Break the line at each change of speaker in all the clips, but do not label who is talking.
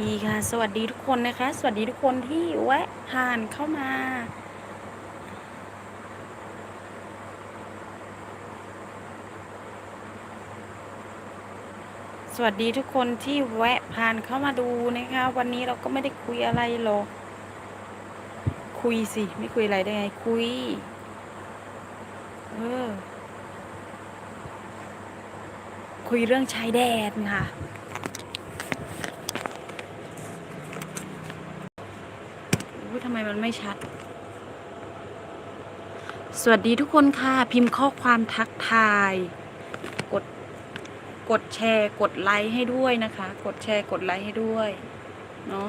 ดีค่ะ สวัสดีทุกคนนะคะ สวัสดีทุกคนที่แวะผ่านเข้ามา สวัสดีทุกคนที่แวะผ่านเข้ามาดูนะคะ วันนี้เราก็ไม่ได้คุยอะไรหรอกคุยสิ ไม่คุยอะไรได้ไง คุย เออ คุยเรื่องชายแดนค่ะ อุ๊ยทำไมมันไม่ชัด สวัสดีทุกคนค่ะ พิมพ์ข้อความทักทาย กด กดแชร์ กดไลค์ให้ด้วยนะคะ กดแชร์ กดไลค์ให้ด้วย เนาะ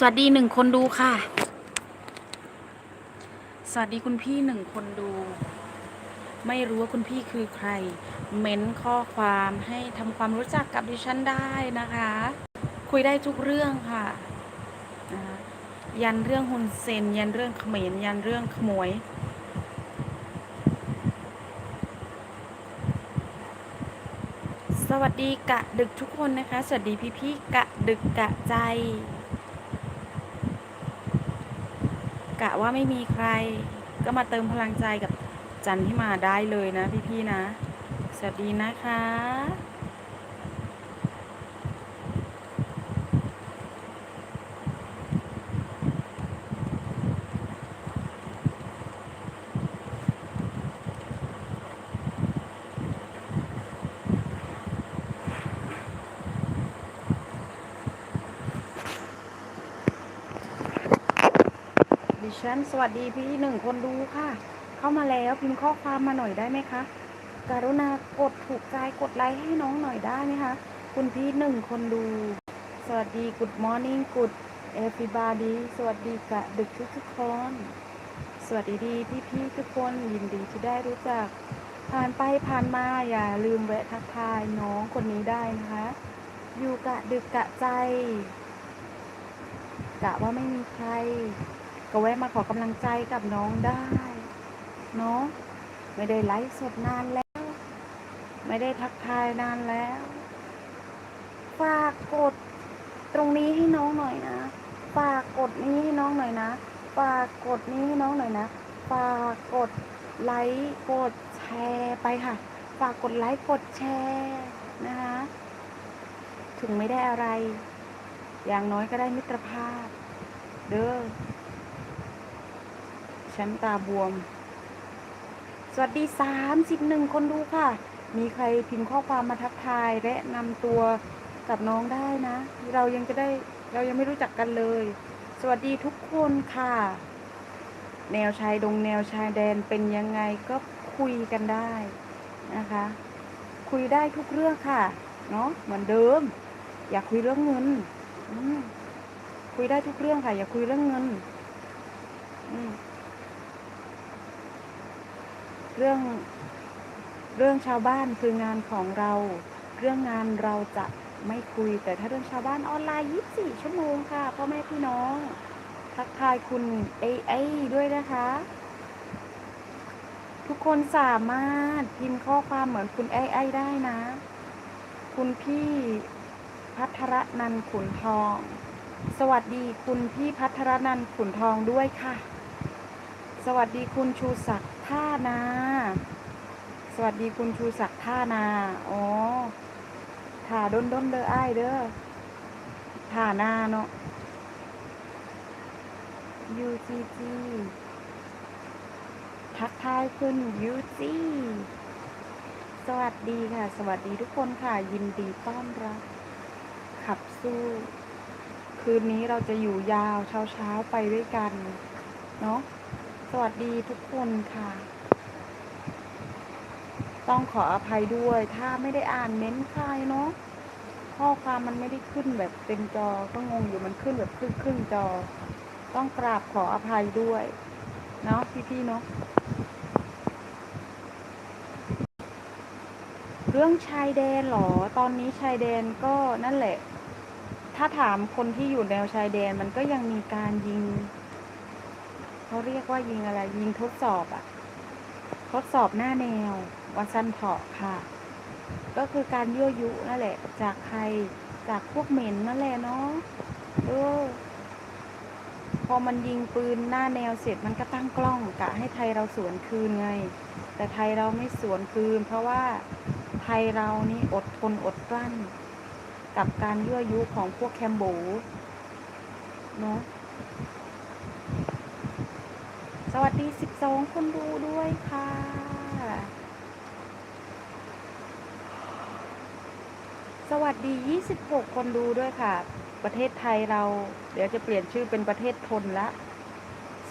สวัสดีหนึ่งคนดูค่ะ สวัสดีคุณพี่หนึ่งคนดู ไม่รู้ว่าคุณพี่คือใคร เม้นข้อความให้ทำความรู้จักกับดิฉันได้นะคะ คุยได้ทุกเรื่องค่ะ ยันเรื่องฮุนเซน ยันเรื่องเขมรยันเรื่องขโมยสวัสดีกะดึกทุกคนนะคะ สวัสดีพี่พี่กะดึกกะใจ กะว่าไม่มีใครก็มาเติมพลังใจกับจันที่มาได้เลยนะพี่ๆนะ สวัสดีนะคะ ฉันสวัสดีพี่หนึ่งคนดูค่ะ เข้ามาแล้วพิมพ์ข้อความมาหน่อยได้ไหมคะ กรุณากดถูกใจกดไลค์ให้น้องหน่อยได้ไหมคะ คุณพี่หนึ่งคนดู สวัสดี Good morning Good everybody สวัสดีกะดึกทุกทุกคน สวัสดีดีพี่พี่ทุกคนยินดีที่ได้รู้จัก ผ่านไปผ่านมาอย่าลืมแวะทักทายน้องคนนี้ได้นะคะ อยู่กะดึกกะใจกะว่าไม่มีใคร ก็แวะมาขอกำลังใจกับน้องได้เนาะไม่ได้ไลฟ์สดนานแล้ว ไม่ได้ทักทายนานแล้วฝากกดตรงนี้ให้น้องหน่อยนะฝากกดนี้ให้น้องหน่อยนะฝากกดนี้ให้น้องหน่อยนะฝากกดไลค์กดแชร์ไปค่ะ ฝากกดไลค์กดแชร์นะคะถึงไม่ได้อะไร อย่างน้อยก็ได้มิตรภาพ เด้อ ฉันตาบวม สวัสดีสามสิบหนึ่งคนดูค่ะ มีใครพิมพ์ข้อความมาทักทายและนำตัวกับน้องได้นะ เรายังจะได้เรายังไม่รู้จักกันเลย สวัสดีทุกคนค่ะ แนวชายดงแนวชายแดนเป็นยังไงก็คุยกันได้นะคะ คุยได้ทุกเรื่องค่ะ เนาะเหมือนเดิม อยากคุยเรื่องเงินคุยได้ทุกเรื่องค่ะ อย่าคุยเรื่องเงิน อืม เรื่องเรื่องชาวบ้านคืองานของเรา เรื่องงานเราจะไม่คุย แต่ถ้าเรื่องชาวบ้านออนไลน์ 24 ชั่วโมงค่ะพ่อแม่พี่น้อง ทักทายคุณเอไอด้วยนะคะ ทุกคนสามารถพิมพ์ข้อความเหมือนคุณไอไอได้นะ คุณพี่พัทรนันท์ขุนทอง สวัสดีคุณพี่พัทรนันท์ขุนทองด้วยค่ะ สวัสดีคุณชูศักดิ์ ท่านา สวัสดีคุณชูศักดิ์ท่านา อ๋อถ่าด้นด้นเด้ออ้ายเด้อท่านาเนาะ UGG ทักทายคุณ UG สวัสดีค่ะ สวัสดีทุกคนค่ะ ยินดีต้อนรับ ขับสู้ คืนนี้เราจะอยู่ยาวเช้าเช้าๆไปด้วยกัน เนาะ สวัสดีทุกคนค่ะ ต้องขออภัยด้วย ถ้าไม่ได้อ่านเม้นต์ใครเนาะข้อความมันไม่ได้ขึ้นแบบเต็มจอก็งงอยู่มันขึ้นแบบครึ่งครึ่งๆจอ ต้องกราบขออภัยด้วย เนาะพี่ๆเนาะรรื่องชายแดนเหรอ ตอนนี้ชายแดนก็นั่นแหละ ถ้าถามคนที่อยู่แนวชายแดนมันก็ยังมีการยิง เขาเรียกว่ายิงอะไร ยิงทดสอบอะทดสอบหน้าแนววันซันเถาะค่ะ ก็คือการยั่วยุนั่นแหละ จากใครจากพวกเหม็นนั่นแหละเนาะเออพอมันยิงปืนหน้าแนวเสร็จมันก็ตั้งกล้องกะให้ไทยเราสวนคืนไง แต่ไทยเราไม่สวนคืน เพราะว่าไทยเรานี่อดทนอดกลั้น กับการยั่วยุของพวกแคมโบเนาะส วัสดี 12 คนดูด้วยค่ะ สวัสดี 26 คนดูด้วยค่ะ ประเทศไทยเรา เดี๋ยวจะเปลี่ยนชื่อเป็นประเทศทนละ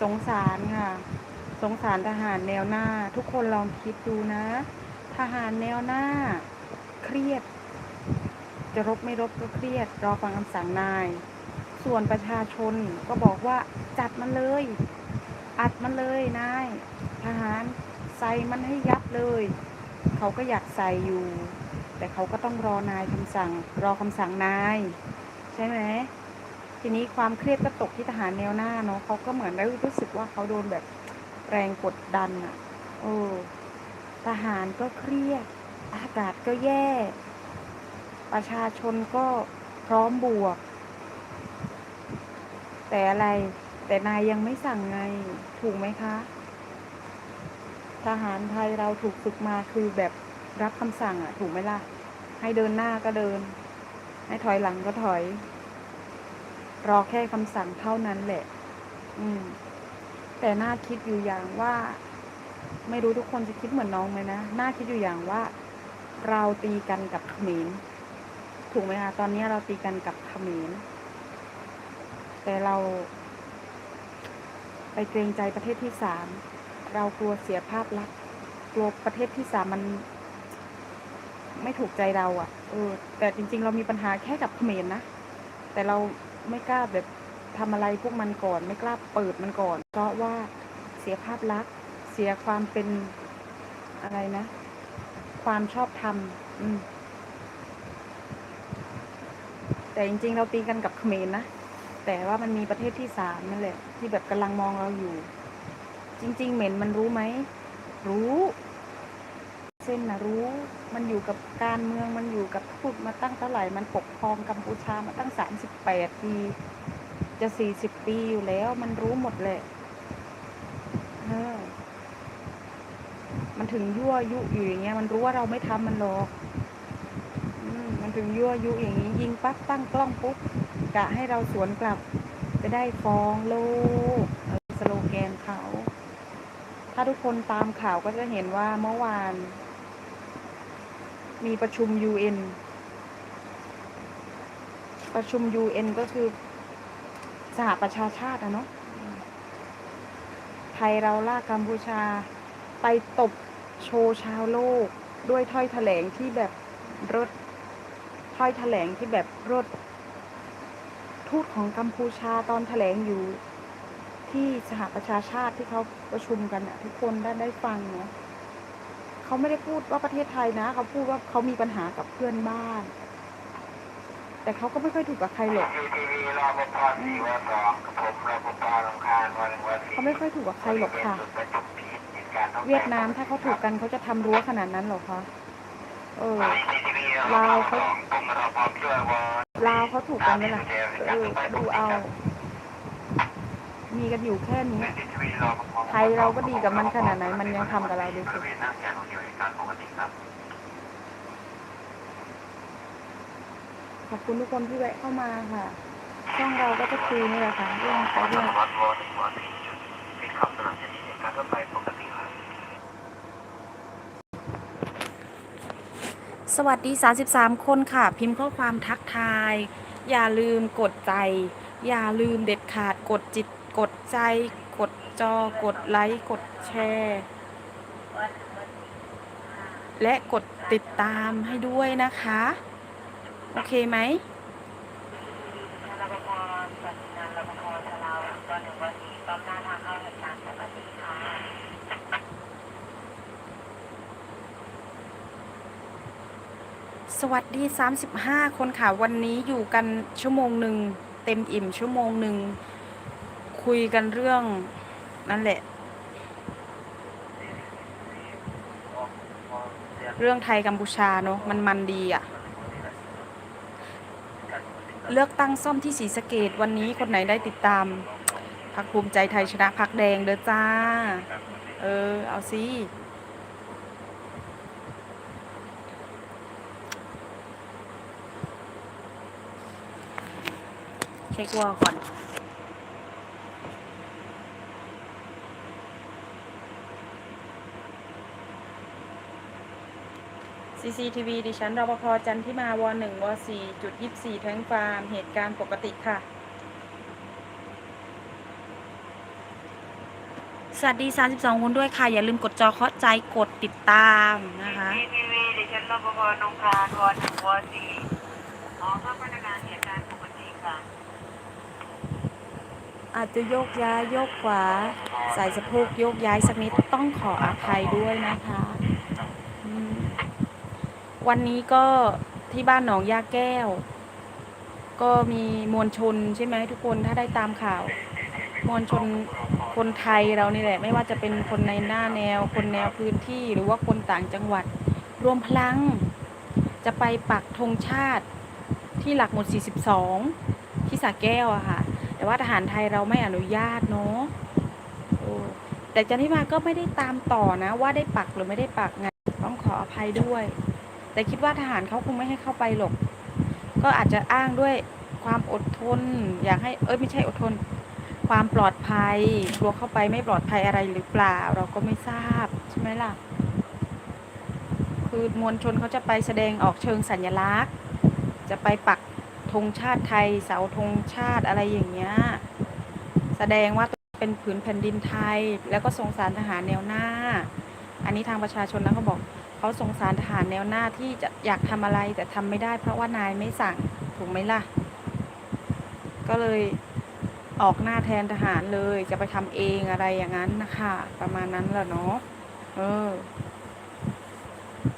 สงสารค่ะ สงสารทหารแนวหน้า ทุกคนลองคิดดูนะ ทหารแนวหน้า เครียด จะรบไม่รบก็เครียด รอฟังคำสั่งนาย ส่วนประชาชนก็บอกว่าจัดมันเลย อัดมันเลยนายทหารใส่มันให้ยับเลย เขาก็อยากใส่อยู่ แต่เขาก็ต้องรอนายคำสั่ง รอคำสั่งนาย ใช่ไหมทีนี้ความเครียดก็ตกที่ทหารแนวหน้าเนาะเขาก็เหมือนได้รู้สึกว่าเขาโดนแบบแรงกดดันอะ่ะโอ้ทหารก็เครียด อากาศก็แย่ ประชาชนก็พร้อมบวก แต่อะไร แต่นายยังไม่สั่งไง ถูกไหมคะ ทหารไทยเราถูกฝึกมาคือแบบรับคำสั่งอะถูกไหมล่ะ ให้เดินหน้าก็เดิน ให้ถอยหลังก็ถอย รอแค่คำสั่งเท่านั้นแหละ อืม แต่น่าคิดอยู่อย่างว่า ไม่รู้ทุกคนจะคิดเหมือนน้องไหมนะ น่าคิดอยู่อย่างว่า เราตีกันกับเขมรถูกไหมคะ ตอนนี้เราตีกันกับเขมรแต่เรา ไปเกรงใจประเทศที่สามเรากลัวเสียภาพลักษณ์กลัวประเทศที่สามมัน ไม่ถูกใจเราอะ่ะเออ แต่จริง ๆ เรามีปัญหาแค่กับเขมรนะแต่เราไม่กล้าแบบทำอะไรพวกมันก่อน ไม่กล้าเปิดมันก่อน เพราะว่าเสียภาพลักษณ์เสียความเป็นอะไรนะ ความชอบธรรมอืมแต่จริง ๆ เราตีกันกับเขมรนะ แต่ว่ามันมีประเทศที่สามนั่นแหละ ที่แบบกำลังมองเราอยู่ จริง ๆ เหม็นมันรู้ไหม รู้ เส้นนะรู้ มันอยู่กับการเมืองมันอยู่กับพูดมาตั้งเท่าไหร่ มันปกครองกัมพูชามาตั้งสามสิบแปดปี จะสี่สิบปีอยู่แล้ว มันรู้หมดแหละเออมันถึงยั่วยุอยู่อย่างเงี้ย มันรู้ว่าเราไม่ทำมันหรอกมันถึงยั่วยุอย่างนี้ยิงปั๊บตั้งกล้องปุ๊บ กะให้เราสวนกลับจะได้ฟ้องโลกสโลแกนเขา ถ้าทุกคนตามข่าวก็จะเห็นว่าเมื่อวาน มีประชุม UN ประชุม UN ก็คือสหประชาชาติอะเนาะไทยเราลากัมพูชาไปตบโชว์ชาวโลก ด้วยถ้อยแถลงที่แบบรถถ้อยแถลงที่แบบรถ ทูตของกัมพูชาตอนแถลงอยู่ที่สหประชาชาติที่เขาประชุมกันอะทุกคนได้ได้ฟังเนาะเขาไม่ได้พูดว่าประเทศไทยนะ เขาพูดว่าเขามีปัญหากับเพื่อนบ้าน แต่เขาก็ไม่ค่อยถูกกับใครหรอกเขาไม่ค่อยถูกกับใครหรอกค่ะ
เวี
ยดนามถ้าเขาถูกกันเขาจะทำรั้วขนาดนั้นหรอคะเออลาวเขา ลาวเขาถูกกันไหมล่ะเออดูเอา มีกันอยู่แค่นี้ ไทยเราก็ดีกับมันขนาดไหน มันยังทำกับเราดูสิ
ริเวณหน้าแกนของอยู่ในการปกติครับ
ขอบคุณทุกคนที่แวะเข้ามาค่ะ ช่องเราก็จะคุยนี่แหละค่ะเรื่องเรื่อง
วัดวอหนึ่งวอสี่จุดปิดขับสนามชนิดเหตุการณ์ทั่วไปปกติครับ
สวัสดี 33 คนค่ะ พิมพ์ข้อความทักทาย อย่าลืมกดใจ อย่าลืมเด็ดขาดกดจิตกดใจ กดจอกดไลค์กดแชร์ และกดติดตามให้ด้วยนะคะ โอเคไหม
รปภสวัสดีงานรปภชะลาวตัวหนึ่งวันสี่ป้อมหน้าทางเข้าเหตุการณ์ปกติค่ะ
ส วัสดี 35 คนค่ะ วันนี้อยู่กันชั่วโมงหนึ่งเต็มอิ่มชั่วโมงหนึ่งคุยกันเรื่องนั่นแหละ เรื่องไทยกัมพูชาเนอะมันมันดีอะเลือกตั้งซ่อมที่ศรีสะเกดวันนี้คนไหนได้ติดตามพักภูมิใจไทยชนะพักแดงเด้อจ้า เออ เอาสิ เช็ควอลก่อน CCTV ดิฉันรปภจันทิมาวหนึ่งวสี่จุดยี่สี่แทงฟาร์ม เหตุการณ์ปกติค่ะ สวัสดี 32 คนด้วยค่ะ อย่าลืมกดจอเคาะใจกดติดตามนะคะ
ทีทีวีดิฉันรปภนงคารวหนึ่งวสี่อ๋อเพื่อพนักงานเหตุการณ์ปกติค่ะ
อาจจะโยกย้ายโยกขวาใส่สะโพกโยกย้ายสักนิดต้องขออภัยด้วยนะคะวันนี้ก็ที่บ้านหนองยาแก้ว ก็มีมวลชนใช่ไหมทุกคนถ้าได้ตามข่าว มวลชนคนไทยเรานี่แหละ ไม่ว่าจะเป็นคนในหน้าแนว คนแนวพื้นที่หรือว่าคนต่างจังหวัด รวมพลัง จะไปปักธงชาติที่หลักหมด 42 ที่สระแก้วอะค่ะ แต่ว่าทหารไทยเราไม่อนุญาตเนาะแต่จันทิมาก็ไม่ได้ตามต่อนะ ว่าได้ปักหรือไม่ได้ปักไงต้องขออภัยด้วย แต่คิดว่าทหารเขาคงไม่ให้เข้าไปหรอก ก็อาจจะอ้างด้วยความอดทน อยากให้เอ้ยไม่ใช่อดทน ความปลอดภัยกลัวเข้าไปไม่ปลอดภัยอะไรหรือเปล่า เราก็ไม่ทราบใช่ไหมล่ะ คือมวลชนเขาจะไปแสดงออกเชิงสัญลักษณ์ จะไปปัก ธงชาติไทย เสาธงชาติอะไรอย่างเงี้ยแสดงว่าเป็นผืนแผ่นดินไทย แล้วก็สงสารทหารแนวหน้า อันนี้ทางประชาชนนะเขาบอกเขาสงสารทหารแนวหน้าที่จะอยากทำอะไรแต่ทำไม่ได้ เพราะว่านายไม่สั่งถูกไหมล่ะ ก็เลยออกหน้าแทนทหารเลยจะไปทำเองอะไรอย่างนั้นนะคะประมาณนั้นแหละเนาะเออ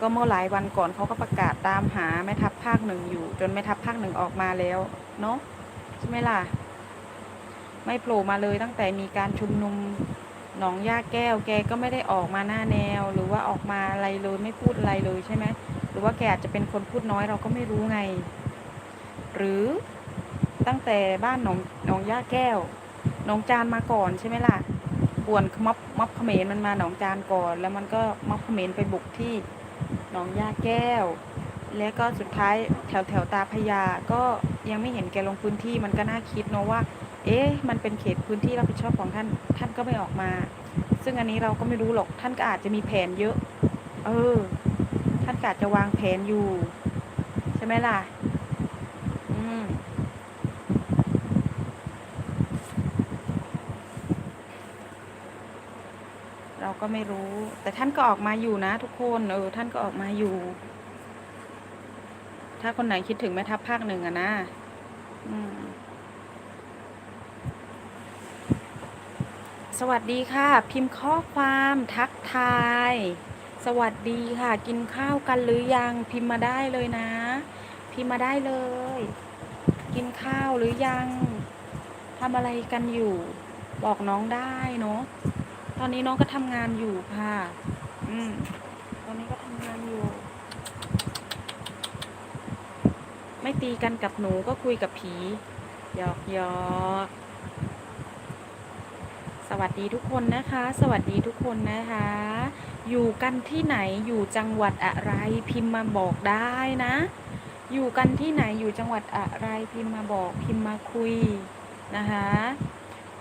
ก็เมื่อหลายวันก่อนเขาก็ประกาศตามหาแม่ทัพภาคหนึ่งอยู่ จนแม่ทัพภาคหนึ่งออกมาแล้ว เนาะใช่ไหมล่ะ ไม่โผล่มาเลยตั้งแต่มีการชุมนุมหนองย่าแก้ว แกก็ไม่ได้ออกมาหน้าแนว หรือว่าออกมาอะไรเลยไม่พูดอะไรเลยใช่ไหมหรือว่าแกอาจจะเป็นคนพูดน้อยเราก็ไม่รู้ไง หรือตั้งแต่บ้านหนองหนองย่าแก้วหนองจานมาก่อนใช่ไหมล่ะป่วนม็อบม็อบเขมรมันมาหนองจานก่อน แล้วมันก็ม็อบเขมรไปบุกที่ หนองยาแก้ว แล้วก็สุดท้ายแถวแถวตาพยา ก็ยังไม่เห็นแกลงพื้นที่มันก็น่าคิดเนอะว่า เอ๊ะ มันเป็นเขตพื้นที่รับผิดชอบของท่าน ท่านก็ไม่ออกมา ซึ่งอันนี้เราก็ไม่รู้หรอก ท่านก็อาจจะมีแผนเยอะ เออ ท่านอาจจะวางแผนอยู่ ใช่ไหมล่ะ อืม เรา ก็ไม่รู้ แต่ท่านก็ออกมาอยู่นะ ทุกคนเออท่านก็ออกมาอยู่ ถ้าคนไหนคิดถึงแม่ทัพภาคหนึ่งอะนะสวัสดีค่ะ พิมพ์ข้อความทักทาย สวัสดีค่ะ กินข้าวกันหรือยังพิมพ์มาได้เลยนะ พิมพ์มาได้เลย กินข้าวหรือยังทำอะไรกันอยู่ บอกน้องได้เนาะ ตอนนี้น้องก็ทำงานอยู่ค่ะ อืม ตอนนี้ก็ทำงานอยู่ ไม่ตีกันกับหนูก็คุยกับผีหยอกหยอกสวัสดีทุกคนนะคะ สวัสดีทุกคนนะคะ อยู่กันที่ไหนอยู่จังหวัดอะไรพิมพ์มาบอกได้นะ อยู่กันที่ไหนอยู่จังหวัดอะไรพิมพ์มาบอกพิมพ์มาคุยนะคะ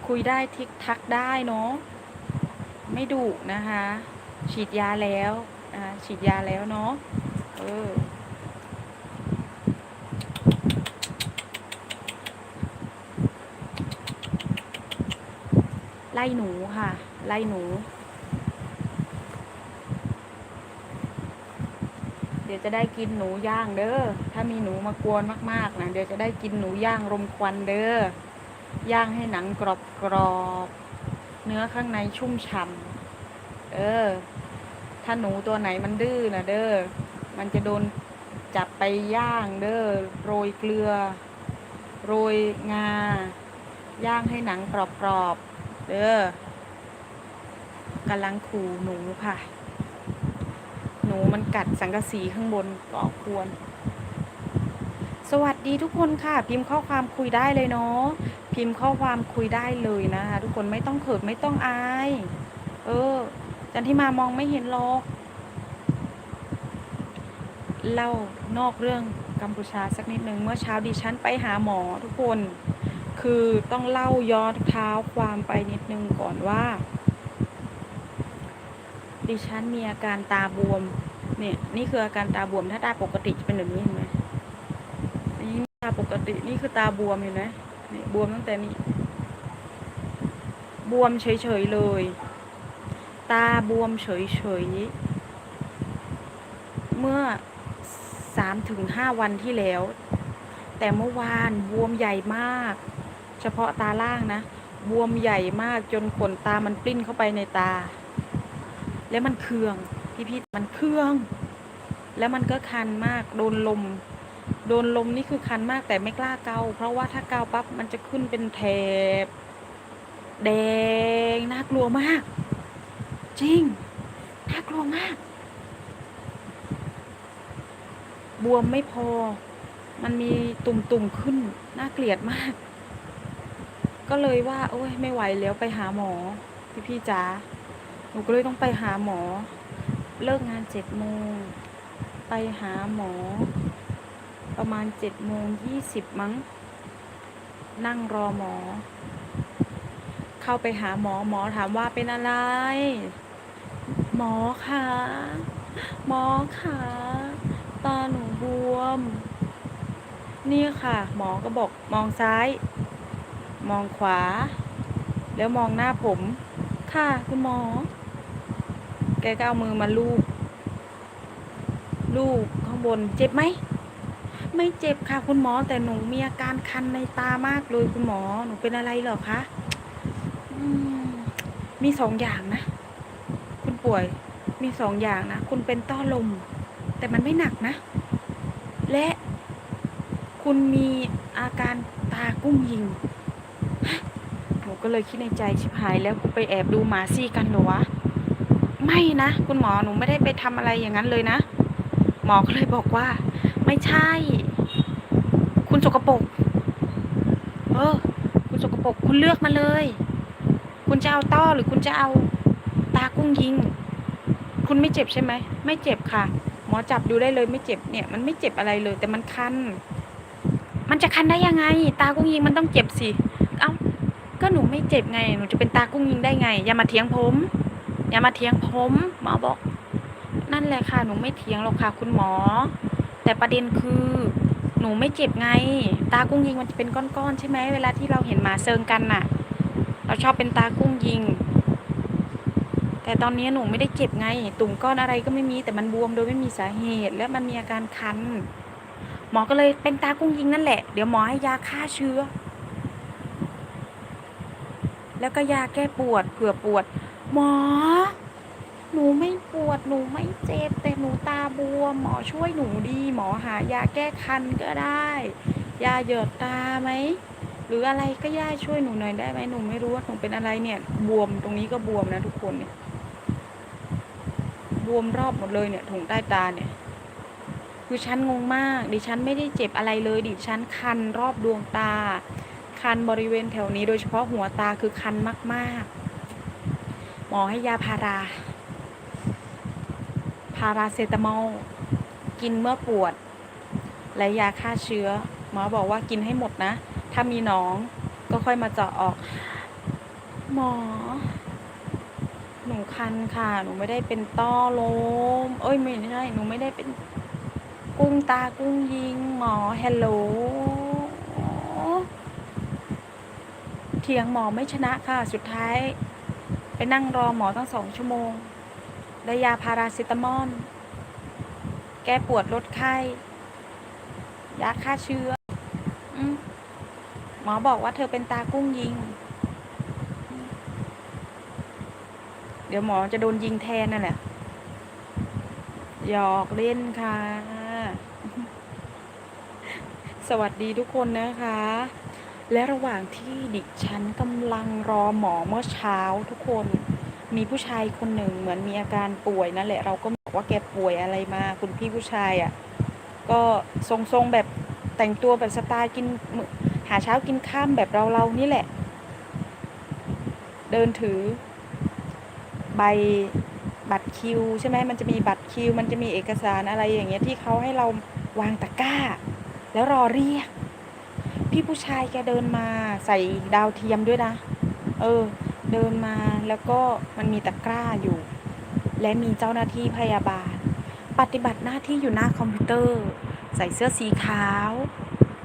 คุยได้ทิกทักได้เนาะ ไม่ดุนะคะ ฉีดยาแล้วนะคะฉีดยาแล้วเนาะเออไล่หนูค่ะ ไล่หนู เดี๋ยวจะได้กินหนูย่างเด้อถ้ามีหนูมากวนมากๆนะเดี๋ยวจะได้กินหนูย่างรมควันเด้อย่างให้หนังกรอบกรอบๆ เนื้อข้างในชุ่มฉ่ำเออ ถ้าหนูตัวไหนมันดื้อนะเด้อ มันจะโดนจับไปย่างเด้อ โรยเกลือ โรยงา ย่างให้หนังกรอบๆ เด้อกำลังขู่หนูค่ะ หนูมันกัดสังกะสีข้างบนก็ควร สวัสดีทุกคนค่ะ พิมพ์ข้อความคุยได้เลยเนาะ พิมพ์ข้อความคุยได้เลยนะคะทุกคนไม่ต้องเขินไม่ต้องอาย เออ จันที่มามองไม่เห็นหรอกเล่านอกเรื่องกัมพูชาสักนิดหนึ่งเมื่อเช้าดิฉันไปหาหมอทุกคน คือต้องเล่าย้อนเท้าความไปนิดนึงก่อนว่า ดิฉันมีอาการตาบวม เนี่ย นี่คืออาการตาบวมถ้าตาปกติจะเป็นแบบนี้เห็นไหมนี่ตาปกตินี่คือตาบวมเห็นไหม นี่บวมตั้งแต่นี้ บวมเฉยๆเลย ตาบวมเฉยๆ เมื่อสามถึงห้าวันที่แล้ว แต่เมื่อวานบวมใหญ่มาก เฉพาะตาล่างนะ บวมใหญ่มากจนขนตามันปลิ้นเข้าไปในตา แล้วมันเคือง พี่พี่มันเคือง แล้วมันก็คันมาก โดนลม โดนลมนี่คือคันมากแต่ไม่กล้าเกา เพราะว่าถ้าเกาปั๊บมันจะขึ้นเป็นแถบแดงน่ากลัวมาก จริงน่ากลัวมาก บวมไม่พอ มันมีตุ่มๆขึ้นน่าเกลียดมาก ก็เลยว่า โอ้ยไม่ไหวแล้วไปหาหมอ พี่พี่ๆจ๋าหนูก็เลยต้องไปหาหมอ เลิกงานเจ็ดโมงไปหาหมอ ประมาณเจ็ดโมงยี่สิบมั้ง นั่งรอหมอ เข้าไปหาหมอหมอถามว่าเป็นอะไร หมอคะหมอคะตาหนูบวม นี่ค่ะ หมอก็บอกมองซ้าย มองขวา แล้วมองหน้าผม ค่ะคุณหมอ แกก็เอามือมาลูบลูบข้างบนเจ็บไหม ไม่เจ็บค่ะ คุณหมอแต่หนูมีอาการคันในตามากเลยคุณหมอหนูเป็นอะไรเหรอคะมีสองอย่างนะ คุณป่วยมีสองอย่างนะ คุณเป็นต้อลม แต่มันไม่หนักนะ และคุณมีอาการตากุ้งยิงหนูก็เลยคิดในใจชิบหายแล้วกูไปแอบดูหมาซี่กันหรอวะ ไม่นะ คุณหมอหนูไม่ได้ไปทำอะไรอย่างนั้นเลยนะ หมอก็เลยบอกว่า ไม่ใช่ คุณสกปรกเออ คุณสกปรกคุณเลือกมาเลย คุณจะเอาต้อหรือคุณจะเอาตากุ้งยิง คุณไม่เจ็บใช่ไหมไม่เจ็บค่ะ หมอจับดูได้เลยไม่เจ็บเนี่ย มันไม่เจ็บอะไรเลย แต่มันคันมันจะคันได้ยังไง ตากุ้งยิงมันต้องเจ็บสิเอ้าก็หนูไม่เจ็บไง หนูจะเป็นตากุ้งยิงได้ไง อย่ามาเถียงผม อย่ามาเถียงผม หมอบอก นั่นแหละค่ะ หนูไม่เถียงหรอกค่ะ คุณหมอ แต่ประเด็นคือหนูไม่เจ็บไง ตากุ้งยิงมันจะเป็นก้อนๆใช่ไหมเวลาที่เราเห็นหมาเซิงกันน่ะ เราชอบเป็นตากุ้งยิง แต่ตอนนี้หนูไม่ได้เจ็บไง ตุ่มก้อนอะไรก็ไม่มีแต่มันบวมโดยไม่มีสาเหตุ และมันมีอาการคัน หมอก็เลยเป็นตากุ้งยิงนั่นแหละ เดี๋ยวหมอให้ยาฆ่าเชื้อ แล้วก็ยาแก้ปวดเผื่อปวด หมอ หนูไม่ปวดหนูไม่เจ็บแต่หนูตาบวม หมอช่วยหนูดีหมอหายาแก้คันก็ได้ ยาหยดตาไหมหรืออะไรก็ย่าช่วยหนูหน่อยได้ไหมหนูไม่รู้ว่าหนูเป็นอะไรเนี่ยบวมตรงนี้ก็บวมนะทุกคนเนี่ยบวมรอบหมดเลยเนี่ยถุงใต้ตาเนี่ยคือฉันงงมาก ดิฉันไม่ได้เจ็บอะไรเลย ดิฉันคันรอบดวงตา คันบริเวณแถวนี้โดยเฉพาะหัวตาคือคันมาก ๆ หมอให้ยาพารา พาราเซตามอลกินเมื่อปวด และยาฆ่าเชื้อ หมอบอกว่ากินให้หมดนะ ถ้ามีหนองก็ค่อยมาเจาะออก หมอ หนูคันค่ะ หนูไม่ได้เป็นต้อลม เอ้ยไม่ใช่หนูไม่ได้เป็นกุ้งตากุ้งยิง หมอเฮลโหลเถียงหมอไม่ชนะค่ะ สุดท้าย ไปนั่งรอหมอตั้งสองชั่วโมง ได้ยาพาราเซตามอล แก้ปวดลดไข้ ยาฆ่าเชื้ออหมอบอกว่าเธอเป็นตากุ้งยิง เดี๋ยวหมอจะโดนยิงแทนนั่นแหละ หยอกเล่นค่ะ สวัสดีทุกคนนะคะ และระหว่างที่ดิฉันกำลังรอหมอเมื่อเช้าทุกคน มีผู้ชายคนหนึ่งเหมือนมีอาการป่วยนั่นแหละเราก็บอกว่าแกป่วยอะไรมา คุณพี่ผู้ชายอะ่ะก็ทรงๆแบบแต่งตัวแบบสไตล์กินหาเช้ากินข้ามแบบเราๆนี่แหละ เดินถือ ใบบัตรคิว ใช่ไหมมันจะมีบัตรคิว มันจะมีเอกสารอะไรอย่างเงี้ยที่เขาให้เราวางตะกร้า แล้วรอเรียก พี่ผู้ชายแกเดินมาใส่ดาวเทียมด้วยนะ เออ เดินมาแล้วก็มันมีตะกร้าอยู่ และมีเจ้าหน้าที่พยาบาล ปฏิบัติหน้าที่อยู่หน้าคอมพิวเตอร์ ใส่เสื้อสีขาว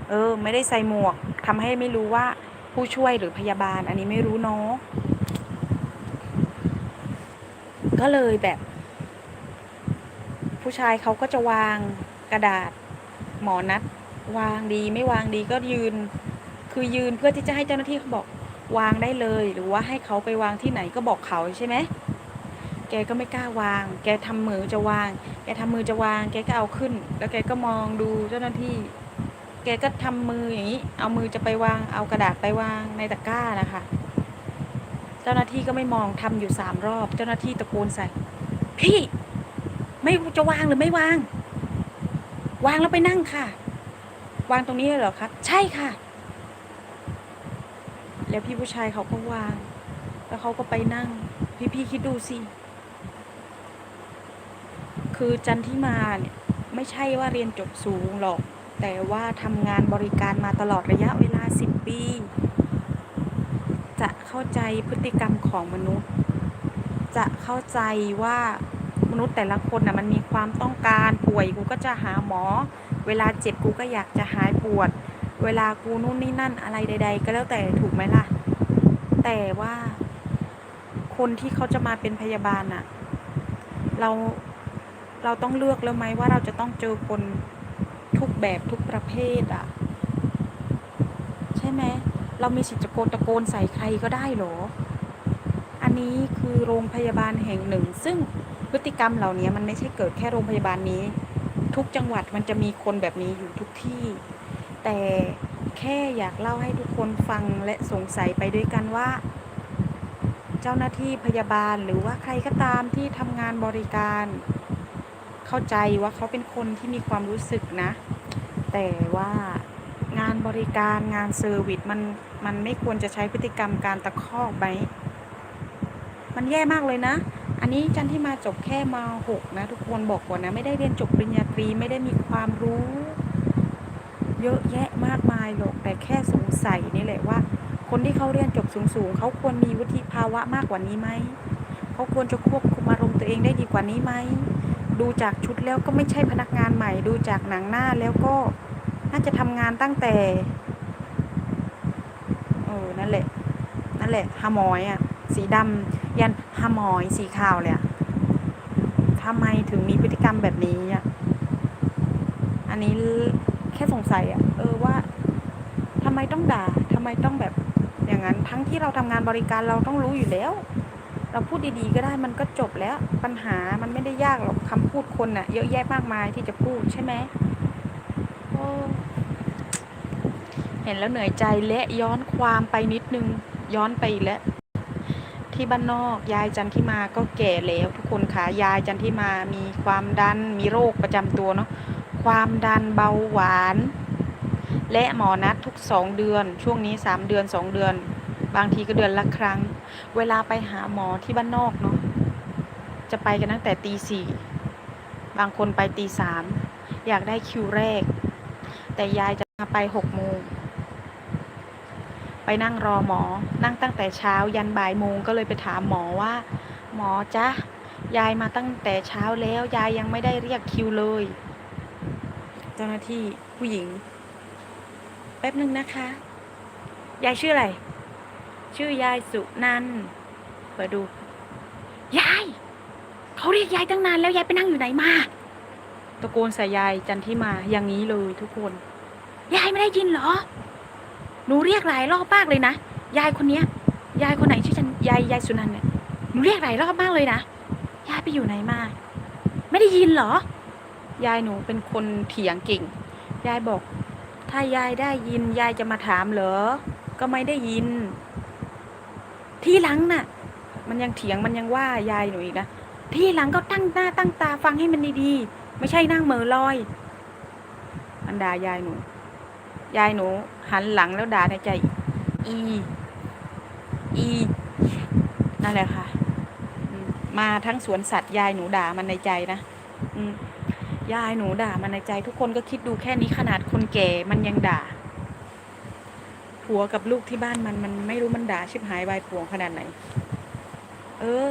เออ ไม่ได้ใส่หมวกทำให้ไม่รู้ว่าผู้ช่วยหรือพยาบาล อันนี้ไม่รู้เนาะก็เลยแบบ ผู้ชายเขาก็จะวางกระดาษ หมอนัด วางดีไม่วางดีก็ยืน คือยืนเพื่อที่จะให้เจ้าหน้าที่เขาบอก วางได้เลย หรือว่าให้เขาไปวางที่ไหนก็บอกเขาใช่ไหมแกก็ไม่กล้าวาง แกทำมือจะวาง แกทำมือจะวาง แกก็เอาขึ้น แล้วแกก็มองดูเจ้าหน้าที่ แกก็ทำมืออย่างนี้ เอามือจะไปวาง เอากระดาษไปวางในตะกร้านะคะ เจ้าหน้าที่ก็ไม่มองทำอยู่สามรอบ เจ้าหน้าที่ตะโกนใส่ พี่ ไม่จะวางหรือไม่วาง วางแล้วไปนั่งค่ะ วางตรงนี้เลยเหรอครับ ใช่ค่ะ แล้วพี่ผู้ชายเขาก็วาง แล้วเขาก็ไปนั่ง พี่พี่คิดดูสิ คือจันที่มาเนี่ยไม่ใช่ว่าเรียนจบสูงหรอก แต่ว่าทำงานบริการมาตลอดระยะเวลาสิบปี จะเข้าใจพฤติกรรมของมนุษย์ จะเข้าใจว่ามนุษย์แต่ละคนนะมันมีความต้องการป่วยกูก็จะหาหมอ เวลาเจ็บกูก็อยากจะหายปวด เวลากูนู่นนี่นั่นอะไรใด ๆ ก็แล้วแต่ถูกไหมล่ะ แต่ว่าคนที่เขาจะมาเป็นพยาบาลอะเราเราต้องเลือกแล้วไหมว่าเราจะต้องเจอคนทุกแบบทุกประเภทอะใช่ไหมเรามีสิทธิ์จะโกนตะโกนใส่ใครก็ได้เหรอ อันนี้คือโรงพยาบาลแห่งหนึ่ง ซึ่งพฤติกรรมเหล่านี้มันไม่ใช่เกิดแค่โรงพยาบาลนี้ ทุกจังหวัดมันจะมีคนแบบนี้อยู่ทุกที่ แต่แค่อยากเล่าให้ทุกคนฟังและสงสัยไปด้วยกันว่า เจ้าหน้าที่พยาบาลหรือว่าใครก็ตามที่ทำงานบริการ เข้าใจว่าเขาเป็นคนที่มีความรู้สึกนะ แต่ว่างานบริการงานเซอร์วิสมันมันไม่ควรจะใช้พฤติกรรมการตะคอกไหมมันแย่มากเลยนะ อันนี้จันที่มาจบแค่ม .6 นะ ทุกคนบอกก่อนนะ ไม่ได้เรียนจบปริญญาตรีไม่ได้มีความรู้ เยอะแยะมากมายหรอกแต่แค่สงสัยนี่แหละว่า คนที่เขาเรียนจบสูงๆเขาควรมีวุฒิภาวะมากกว่านี้ไหมเขาควรจะควบคุมอารมณ์ตัวเองได้ดีกว่านี้ไหมดูจากชุดแล้วก็ไม่ใช่พนักงานใหม่ ดูจากหนังหน้าแล้วก็น่าจะทำงานตั้งแต่เออนั่นแหละ นั่นแหละฮามอยอะสีดำยันฮามอยสีขาวเลยอะทำไมถึงมีพฤติกรรมแบบนี้อะอันนี้ สงสัยอะเออว่าทำไมต้องด่าทำไมต้องแบบอย่างนั้น ทั้งที่เราทำงานบริการเราต้องรู้อยู่แล้ว เราพูดดีๆก็ได้มันก็จบแล้วปัญหามันไม่ได้ยากหรอกคำพูดคนน่ะ เยอะแยะมากมายที่จะพูดใช่ไหมเห็นแล้วเหนื่อยใจและย้อนความไปนิดนึงย้อนไปอีกแล้วที่บ้านนอกยายจันทิมาก็แก่แล้วทุกคนค่ะยายจันทิมามีความดันมีโรคประจำตัวเนาะ ความดันเบาหวาน และหมอนัดทุกสองเดือน ช่วงนี้สามเดือนสองเดือน บางทีก็เดือนละครั้ง เวลาไปหาหมอที่บ้านนอกเนาะจะไปกันตั้งแต่ตีสี่บางคนไปตีสามอยากได้คิวแรก แต่ยายจะมาไปหกโมงไปนั่งรอหมอ นั่งตั้งแต่เช้ายันบ่ายโมงก็เลยไปถามหมอว่า หมอจ๊ะ ยายมาตั้งแต่เช้าแล้ว ยายยังไม่ได้เรียกคิวเลย จ้าหน้าที่ผู้หญิง แป๊บนึงนะคะ ยายชื่ออะไร ชื่อยายสุนันท์เปิดดู ยาย เขาเรียกยายตั้งนานแล้วยายไปนั่งอยู่ไหนมา ตะโกนใส่ยายจันที่มาอย่างนี้เลยทุกคน ยายไม่ได้ยินเหรอ หนูเรียกหลายรอบมากเลยนะ ยายคนเนี้ย ยายคนไหนชื่อจันยายยายสุนันท์เนี่ย หนูเรียกหลายรอบมากเลยนะ ยายไปอยู่ไหนมา ไม่ได้ยินเหรอ ยายหนูเป็นคนเถียงเก่ง ยายบอก ถ้ายายได้ยินยายจะมาถามเหรอ ก็ไม่ได้ยิน ที่หลังน่ะ มันยังเถียงมันยังว่ายายหนูอีกนะที่หลังก็ตั้งหน้าตั้งตาฟังให้มันดีๆ ไม่ใช่นั่งเมอลอย มันด่ายายหนู ยายหนู หันหลังแล้วด่าในใจ อี อีนั่นแหละค่ะ มาทั้งสวนสัตว์ยายหนูด่ามันในใจนะ อืม ยายหนูด่ามันในใจทุกคนก็คิดดูแค่นี้ขนาดคนแก่มันยังด่า ผัวกับลูกที่บ้านมันมันไม่รู้มันด่าชิบหายวายป่วงขนาดไหน เออ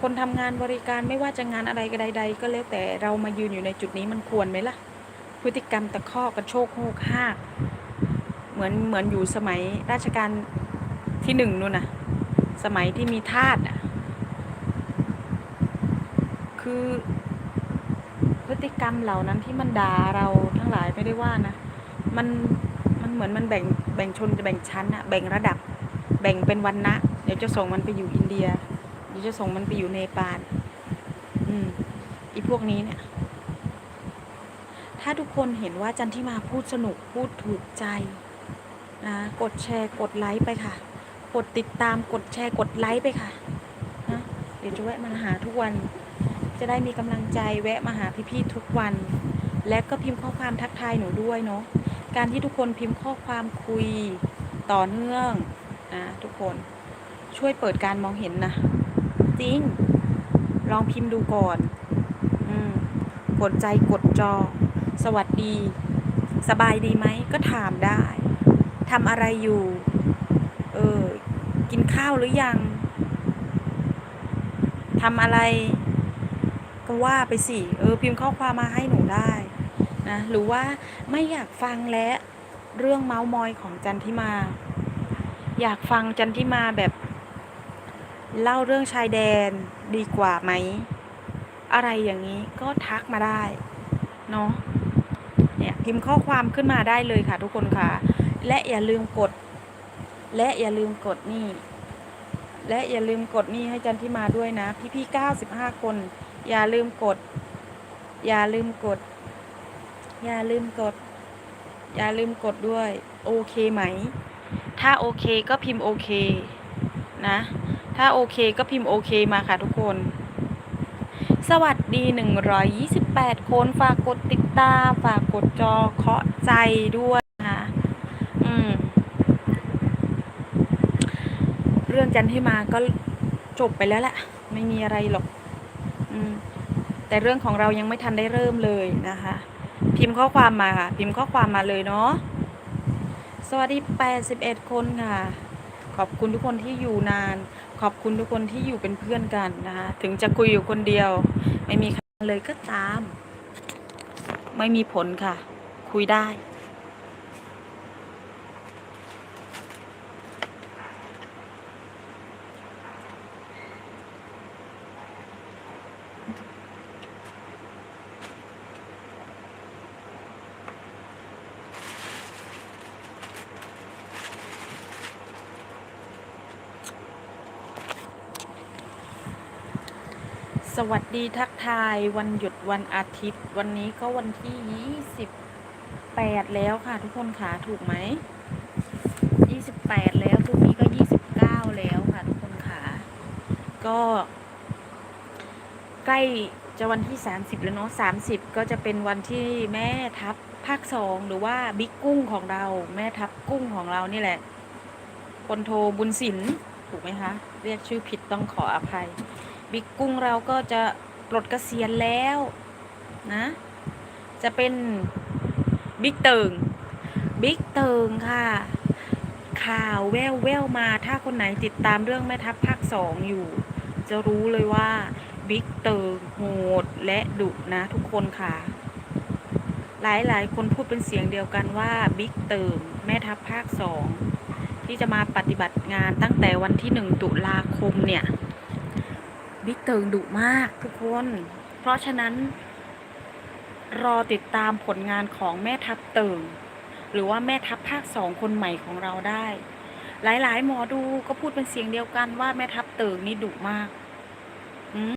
คนทำงานบริการไม่ว่าจะงานอะไรก็ใด ๆ ก็แล้วแต่เรามายืนอยู่ในจุดนี้มันควรไหมล่ะ พฤติกรรมตะคอกกระโชกโหกห้าเหมือนเหมือนอยู่สมัยราชการที่หนึ่งนู่นน่ะสมัยที่มีทาสอะ คือพฤติกรรมเหล่านั้นที่มันด่าเราทั้งหลายไม่ได้ว่านะมันมันเหมือนมันแบ่งแบ่งชนแบ่งชั้นอะแบ่งระดับ แบ่งเป็นวันนะเดี๋ยวจะส่งมันไปอยู่อินเดีย เดี๋ยวจะส่งมันไปอยู่เนปาลอืมอีพวกนี้เนี่ย ถ้าทุกคนเห็นว่าจันทิมาพูดสนุกพูดถูกใจนะกดแชร์กดไลค์ไปค่ะ กดติดตามกดแชร์กดไลค์ไปค่ะนะเดี๋ยวจะแวะมาหาทุกวัน จะได้มีกำลังใจแวะมาหาพี่ๆทุกวัน และก็พิมพ์ข้อความทักทายหนูด้วยเนาะการที่ทุกคนพิมพ์ข้อความคุยต่อเนื่องนะทุกคนช่วยเปิดการมองเห็นนะจริง ลองพิมพ์ดูก่อนอืมกดใจกดจอ สวัสดี สบายดีไหมก็ถามได้ทำอะไรอยู่ เออ กินข้าวหรือยังทำอะไร ก็ว่าไปสิเออพิมพ์ข้อความมาให้หนูได้นะหรือว่าไม่อยากฟังและเรื่องเมาส์มอยของจันทิมา อยากฟังจันทิมาแบบเล่าเรื่องชายแดนดีกว่าไหม อะไรอย่างนี้ก็ทักมาได้เนาะเนี่ยพิมพ์ข้อความขึ้นมาได้เลยค่ะทุกคนค่ะ และอย่าลืมกด และอย่าลืมกดนี่ และอย่าลืมกดนี่ให้จันที่มาด้วยนะ พี่ๆเก้าสิบห้าคน อย่าลืมกด อย่าลืมกด อย่าลืมกด อย่าลืมกดด้วย โอเคไหม ถ้าโอเคก็พิมพ์โอเค นะ ถ้าโอเคก็พิมพ์โอเคมาค่ะทุกคน สวัสดี 128 คนฝากกดติดตาม ฝากกดจอเคาะใจด้วยนะคะอืม เรื่องจันที่มาก็จบไปแล้วแหละ ไม่มีอะไรหรอก แต่เรื่องของเรายังไม่ทันได้เริ่มเลยนะคะ พิมพ์ข้อความมาค่ะ พิมพ์ข้อความมาเลยเนาะสวัสดี 81 คนค่ะ ขอบคุณทุกคนที่อยู่นาน ขอบคุณทุกคนที่อยู่เป็นเพื่อนกันนะคะ ถึงจะคุยอยู่คนเดียว ไม่มีใครเลยก็ตาม ไม่มีผลค่ะ คุยได้ สวัสดีทักทายวันหยุดวันอาทิตย์ วันนี้ก็วันที่ยี่สิบแปดแล้วค่ะ ทุกคนค่ะถูกไหมยี่สิบแปดแล้วพรุ่งนี้ก็ยี่สิบเก้าแล้วค่ะทุกคนค่ะก็ ใกล้จะวันที่สามสิบแล้วเนาะสามสิบก็จะเป็นวันที่แม่ทัพภาคสองหรือว่าบิ๊กกุ้งของเรา แม่ทัพกุ้งของเรานี่แหละพลโทบุญสินถูกไหมคะ เรียกชื่อผิดต้องขออภัย บิ๊กกุ้งเราก็จะปลดเกษียณแล้วนะ จะเป็นบิ๊กเติงบิ๊กเติงค่ะ ข่าวแววแววมาถ้าคนไหนติดตามเรื่องแม่ทัพภาคสองอยู่ จะรู้เลยว่าบิ๊กเติงโหดและดุนะทุกคนค่ะ หลายหลายคนพูดเป็นเสียงเดียวกันว่าบิ๊กเติงแม่ทัพภาคสองที่จะมาปฏิบัติงานตั้งแต่วันที่หนึ่งตุลาคมเนี่ย บิ๊กเติงดุมากทุกคน เพราะฉะนั้น รอติดตามผลงานของแม่ทัพเติง หรือว่าแม่ทัพภาคสองคนใหม่ของเราได้ หลายๆ หมอดูก็พูดเป็นเสียงเดียวกันว่าแม่ทัพเติงนี่ดุมาก